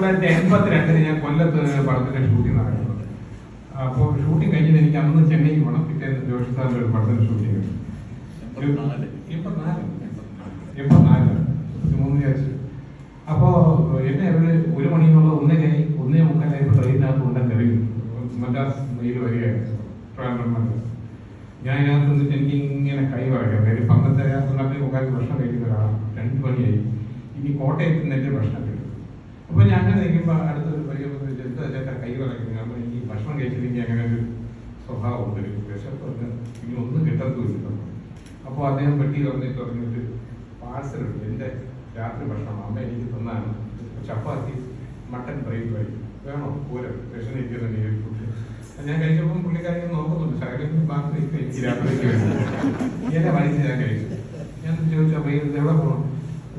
തൊള്ളായിരത്തി എൺപത്തിരണ്ടിന് ഞാൻ കൊല്ലത്ത് പടത്തിന്റെ ഷൂട്ടിംഗ് നടക്കുന്നത്. അപ്പോൾ ഷൂട്ടിംഗ് കഴിഞ്ഞിട്ട് എനിക്ക് അന്ന് ചെന്നൈ പോകണം പിറ്റേന്ന് ജോഷി സാറിന്റെ ഒരു പടത്തിന്റെ ഷൂട്ടിംഗ് എൺപത്തിനാല്. എൺപത്തിനാല്. മൂന്ന് വിചാരിച്ചു. എന്നെ അവർ ഒരു മണി ഒന്നേ ഒന്നേ മുക്കാലായപ്പോൾ ട്രെയിനകത്ത് ഉണ്ടെന്ന് അറിയും മദ്രാസ് മെയിൽ മദ്രാസ് ഞാൻ ഇതിനകത്ത് നിന്നിട്ട് എനിക്ക് ഇങ്ങനെ കൈ പറയാം കാര്യം പന്ത്രണ്ട് പന്ത്രണ്ടേ മുക്കാൽ കഴിക്കുന്ന ഒരാളാണ്. രണ്ട് മണിയായി ഇനി കോട്ടയത്ത് നിന്നെ പ്രശ്നം നിൽക്കുമ്പോൾ അടുത്തൊരു വന്ന് എന്താ ചേട്ടാ കൈ പറയുന്നത് കാരണം എനിക്ക് ഭക്ഷണം കഴിച്ചില്ലെങ്കിൽ അങ്ങനെ ഒരു സ്വഭാവം ഉണ്ട് ഒരു വിശപ്പ് ഉണ്ട്. ഇനി ഒന്നും കിട്ടത്തുമില്ല. അപ്പോൾ അദ്ദേഹം പെട്ടി തുറന്നിട്ട് തുടങ്ങിയിട്ട് പാഴ്സൽ ഉണ്ട് എന്റെ രാത്രി ഭക്ഷണം അമ്മ എനിക്ക് തന്നാണ്. ചപ്പാത്തി മട്ടൻ ഫ്രൈ ഫ്രൈ വേണോ? പോരാ. വിഷമിക്കുന്നുണ്ട് ഫുഡ് ഞാൻ കഴിച്ചപ്പോൾ പുള്ളിക്കാരി നോക്കുന്നുണ്ട്. ശകലം ബാക്കി എനിക്ക് രാത്രിക്ക് വേണ്ടി എന്നെ വലിച്ച് ഞാൻ കഴിച്ചു. ഞാൻ ചോദിച്ചു അപ്പോൾ എവിടെ പോകണം?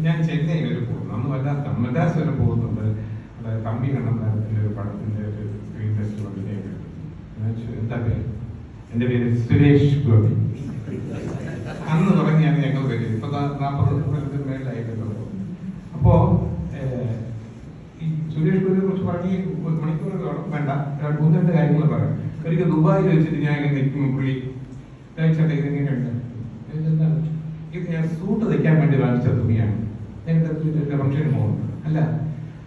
ഞാൻ ചെന്നൈ വരെ പോകുന്നു അന്ന് വല്ലാത്ത മദ്രാസ് വരെ പോകുന്നുണ്ട്. അതായത് തമ്പി കണ്ണന്താരത്തിന്റെ ഒരു പടത്തിന്റെ ഒരു സ്ക്രീൻ ടെസ്റ്റ് ചോദിച്ചു, എന്താ പേര്? എന്റെ പേര് സുരേഷ് ഗോപി. അന്ന് തുടങ്ങിയാണ് ഞങ്ങൾ പേര് ഇപ്പൊ നാൽപ്പത് കൊല്ലത്തിന് മേളിലായിട്ടല്ലോ അപ്പോ ഏഹ്, ഈ സുരേഷ് ഗോപിയെ കുറിച്ച് പറഞ്ഞ് മണിക്കൂർ വേണ്ട. മൂന്ന് രണ്ട് കാര്യങ്ങൾ പറയാം. ഒരിക്കൽ ദുബായിൽ വെച്ചിട്ട് ഞാൻ ഇങ്ങനെ നിൽക്കുമ്പോൾ പുള്ളി. ചേട്ടാ ഇതെങ്ങനെയുണ്ട്? ഇത് എന്താണ് ഇത് ഞാൻ സൂട്ട് തയ്ക്കാൻ വേണ്ടി വാങ്ങിച്ച തുണിയാണ്. ഞാൻ ഫംഗ്ഷന് പോകുന്നു. അല്ല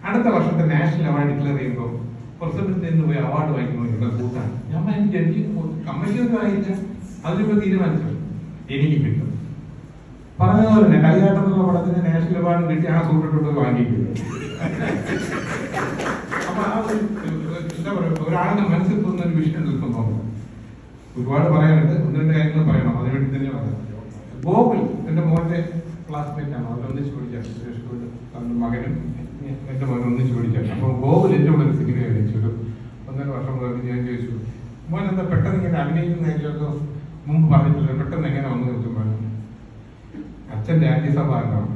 അടുത്ത വർഷത്തെ നാഷണൽ അവാർഡ് ഡിക്ലെയർ ചെയ്യുമ്പോൾ പ്രസിഡന്റ് നിന്ന് പോയി അവാർഡ് വാങ്ങിക്കുന്നവരുടെ കൂട്ടാണ്. ഞാൻ ജഡ്ജി കമ്മറ്റിയൊന്നും ആയില്ല. അതിനിപ്പോ തീരുമാനിച്ചു. എനിക്ക് കിട്ടും. പറഞ്ഞതുപോലെ തന്നെ കളിയാട്ടം എന്നുള്ള പടത്തിന് നാഷണൽ അവാർഡ് കിട്ടി ആ സൂട്ടിട്ടുണ്ട് വാങ്ങിയിട്ടുണ്ട്. അപ്പൊ ആ എന്താ പറയുക ഒരാളുടെ മനസ്സിൽ തോന്നുന്ന ഒരു വിഷയം നിൽക്കുമ്പോൾ ഒരുപാട് പറയാനുണ്ട്. ഒന്ന് രണ്ട് കാര്യങ്ങൾ പറയണം. അതിനുവേണ്ടി തന്നെ പറയാം. ഗോകുൽ എന്റെ മോന്റെ ക്ലാസ്മേറ്റ് ആണ്. അവർ ഒന്നിച്ച് പഠിച്ചാണ് സുരേഷ് ഗോകുൽ അവന്റെ മകനും എന്റെ മകനും ഒന്നിച്ച് പഠിച്ചാണ് അപ്പൊ ഗോകുൽ എന്റെ കൂടെ ഒരു സിനിമ അഭിനയിച്ചു ഒരു ഒന്നര വർഷം മുതൽ ഞാൻ ചോദിച്ചു മോൻ എന്താ പെട്ടെന്ന് ഇങ്ങനെ അഭിനയിക്കുന്നതിലൊക്കെ മുമ്പ് പറഞ്ഞിട്ടില്ല പെട്ടെന്ന് എങ്ങനെ വന്നു നിൽക്കുമ്പോൾ അച്ഛൻ രാജ്യസഭ അംഗമാണ്.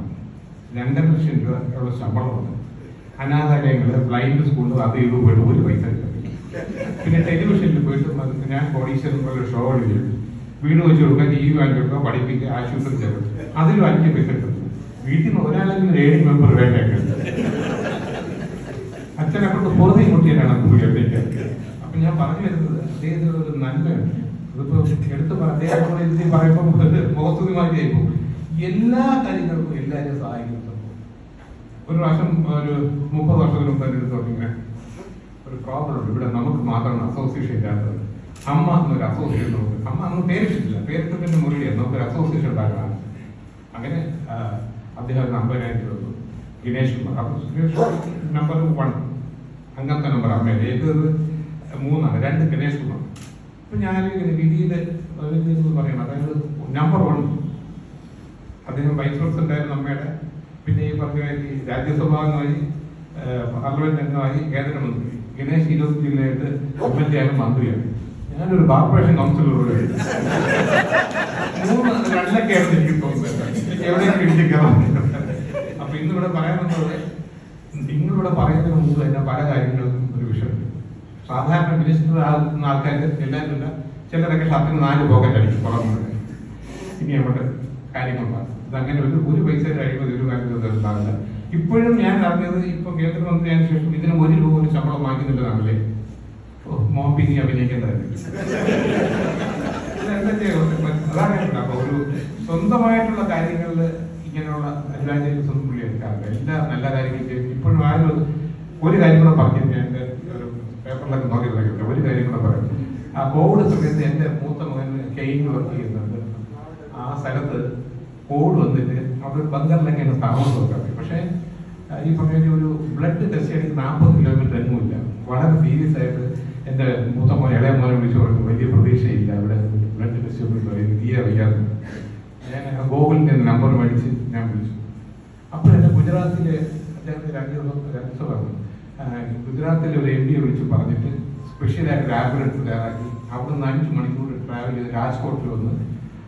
രണ്ടര ലക്ഷം രൂപ ഉള്ള ശമ്പളമുണ്ട് അനാഥാലയങ്ങൾ ബ്ലൈൻഡ് സ്കൂളിൽ അത് ഇത് പോയിട്ട് ഒരു പൈസ. പിന്നെ ടെലിവിഷനിൽ പോയിട്ട് ഞാൻ കോടീശ്വരൻ പോലെ ഷോ കളിക്കും വീട് വെച്ച് കൊടുക്കുക ടി വി വാങ്ങി കൊടുക്കുക പഠിപ്പിക്കുക ആശുപത്രി ചെലവ്. അതിലും അഞ്ച് പൈസ കിട്ടും വീട്ടിൽ നിന്ന് ഒരാളെങ്കിലും ഏഴ് മെമ്പർ വേണ്ടൊക്കെ അച്ഛനെ കൊണ്ട് പൊറുതി കുട്ടിയാണ് കൂടി എവിടേക്ക് അപ്പൊ ഞാൻ പറഞ്ഞു വരുന്നത് അദ്ദേഹത്തിന് ഒരു നന്മയുണ്ട് ഇതിപ്പോ എടുത്ത് പറ- അദ്ദേഹം കൂടെ ഇരുത്തി പറയുമ്പോൾ മുഖസ്തുതി മാറ്റിയായിപ്പോ എല്ലാ കാര്യങ്ങൾക്കും എല്ലാവരും സഹായിക്കുന്നു ഒരു പ്രാവശ്യം ഒരു മുപ്പത് വർഷത്തിന് മുമ്പ് എന്റെ അടുത്ത് പറഞ്ഞു ഇങ്ങനെ ഒരു പ്രോബ്ലം ഉണ്ട്. ഇവിടെ നമുക്ക് മാത്രമാണ് അസോസിയേഷൻ ഇല്ലാത്തത്. അമ്മ എന്നൊരു അസോസിയേഷൻ നമുക്ക് അമ്മ അന്ന് പേരിട്ടില്ല പേരിട്ടതിന്റെ മുറിയാണ് നമുക്കൊരു അസോസിയേഷൻ ഉണ്ടാക്കണം. അങ്ങനെ അദ്ദേഹം അമ്പതിനായിരം രൂപ തന്നു. കുമാർ. അപ്പൊ സുരേഷ് നമ്പർ വൺ അങ്ങനത്തെ നമ്പർ അമ്മയുടെ. ഏത്? മൂന്നാണ് രണ്ട് ഗണേഷ് കുമാർ അപ്പൊ ഞാൻ വിധിയുടെ പറയണം. അതായത് നമ്പർ വൺ അദ്ദേഹം വൈസ് പ്രസിഡന്റ് ആയിരുന്നു അമ്മയുടെ. പിന്നെ ഈ പറഞ്ഞ രാജ്യസഭ അംഗമായി പാർലമെന്റ് അംഗമായി കേന്ദ്രമന്ത്രി. ഗണേഷ് ഇരുപത് ജില്ലയായിട്ട് ആണ് മന്ത്രിയാണ്. ഞാനൊരു കോർപ്പറേഷൻ കൗൺസിലറോട് മൂന്ന് തോന്നുന്നത് എവിടെയൊക്കെ കയറാൻ അപ്പൊ ഇന്നിവിടെ പറയാൻ നിങ്ങളിവിടെ പറയുന്നതിന് മുമ്പ് തന്നെ പല കാര്യങ്ങൾക്കും ഒരു വിഷയമുണ്ട്. സാധാരണ മിനിസ്റ്റർ ആകുന്ന ആൾക്കാർക്ക് എല്ലാവരും ഇല്ല ചിലരൊക്കെ ഷർട്ടിന് നാല് പോക്കറ്റ് അടിക്കും പറഞ്ഞു ഇനി അവിടെ കാര്യങ്ങളുണ്ടാകും. ഇതങ്ങനെ ഒരു ഒരു പൈസ കഴിയുമ്പോൾ ഒരു കാര്യം ഉണ്ടാവില്ല. ഇപ്പോഴും ഞാൻ അറിഞ്ഞത് ഇപ്പൊ കേന്ദ്രമന്ത്രിയായ ശേഷം ഇതിന് ഒരു രൂപ ഒരു ശമ്പളം വാങ്ങിക്കുന്നുണ്ടെന്നാണല്ലേ ഓ മോപ്പിനി അഭിനയിക്കുന്നതായിരുന്നു? അതാണ് ഞാൻ പറഞ്ഞത്. അപ്പൊ ഒരു സ്വന്തമായിട്ടുള്ള കാര്യങ്ങളിൽ ഇങ്ങനെയുള്ള അഡ്വാന്റേജസ് സ്വന്തം പുള്ളി എടുക്കാറില്ല എല്ലാ നല്ല കാര്യങ്ങളും ചെയ്യും. ഇപ്പോഴും ആരും ഒരു കാര്യം കൂടെ പറഞ്ഞു ഞാൻ പേപ്പറിലൊക്കെ നോക്കി തുടങ്ങിയിട്ടുണ്ട് ഒരു കാര്യം കൂടെ പറയാം. ആ കോവിഡ് സമയത്ത് എന്റെ മൂത്ത മകൻ കെയിൻ വർക്ക് ചെയ്യുന്നുണ്ട്. ആ സ്ഥലത്ത് കോവിഡ് വന്നിട്ട് അവിടെ ബംഗറിലൊക്കെയാണ് താമസമൊക്കെ പക്ഷേ ആ, ഈ പറഞ്ഞ ഒരു ബ്ലഡ് ടെസ്റ്റ് ചെയ്യണമെങ്കിൽ നാൽപ്പത് കിലോമീറ്റർ എങ്ങുമില്ല. വളരെ സീരിയസ് ആയിട്ട് എന്റെ മൂത്ത മോനെ ഇളയ മോനെ വിളിച്ചു പറഞ്ഞു വലിയ പ്രതീക്ഷയില്ല. അവിടെ ബ്ലഡ് ടെസ്റ്റ് പറയുന്നത് തീരെ വയ്യാതെ ഞാൻ ഗോകുലിന്റെ നമ്പർ മേടിച്ച് ഞാൻ വിളിച്ചു. അപ്പോൾ ഗുജറാത്തിലെ അദ്ദേഹത്തെ ദിവസം രാജ്യസഭ ആ, ഗുജറാത്തിലെ ഒരു എം ഡിയെ വിളിച്ച് പറഞ്ഞിട്ട് സ്പെഷ്യലായിട്ട് ഒരു ആംബുലൻസ് തയ്യാറാക്കി. അവിടെ നിന്ന് അഞ്ച് മണിക്കൂർ ട്രാവൽ ചെയ്ത് രാജ്കോട്ടിൽ വന്ന്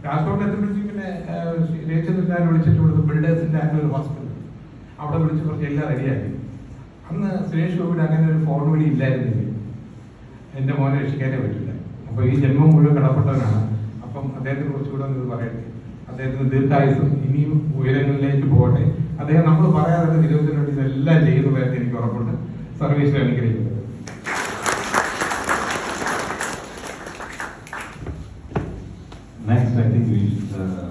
രാജ്കോട്ടിൽ എത്തുമ്പോഴത്തേക്ക് പിന്നെ രേച്ചന്ദ്രൻ വിളിച്ചിട്ട് ഇവിടുന്ന് ബിൽഡേഴ്സിന്റെ ഒരു ഹോസ്പിറ്റൽ അവിടെ വിളിച്ച് കുറച്ച് എല്ലാം റെഡിയാക്കി അന്ന് സുരേഷ് ഗോപിയുടെ അങ്ങനെ ഒരു ഫോൺ വിളി ഇല്ലായിരുന്നില്ല? എന്റെ മോനെ രക്ഷിക്കാനേ പറ്റില്ല. അപ്പോൾ ഈ ജന്മം മുഴുവൻ കടപ്പെട്ടവനാണ്. അപ്പം അദ്ദേഹത്തെ കുറിച്ചുകൂടെ ഒന്ന് പറയട്ടെ? അദ്ദേഹത്തിന് ദീർഘായുസും ഇനിയും ഉയരങ്ങളിലേക്ക് പോകട്ടെ? അദ്ദേഹം നമ്മൾ പറയാതെ വേണ്ടി ഇതെല്ലാം ചെയ്യുന്നതായിട്ട് എനിക്ക് ഉറപ്പുണ്ട്. സർവീസിൽ അനുഗ്രഹിക്കുന്നത് Next, I think we should uh,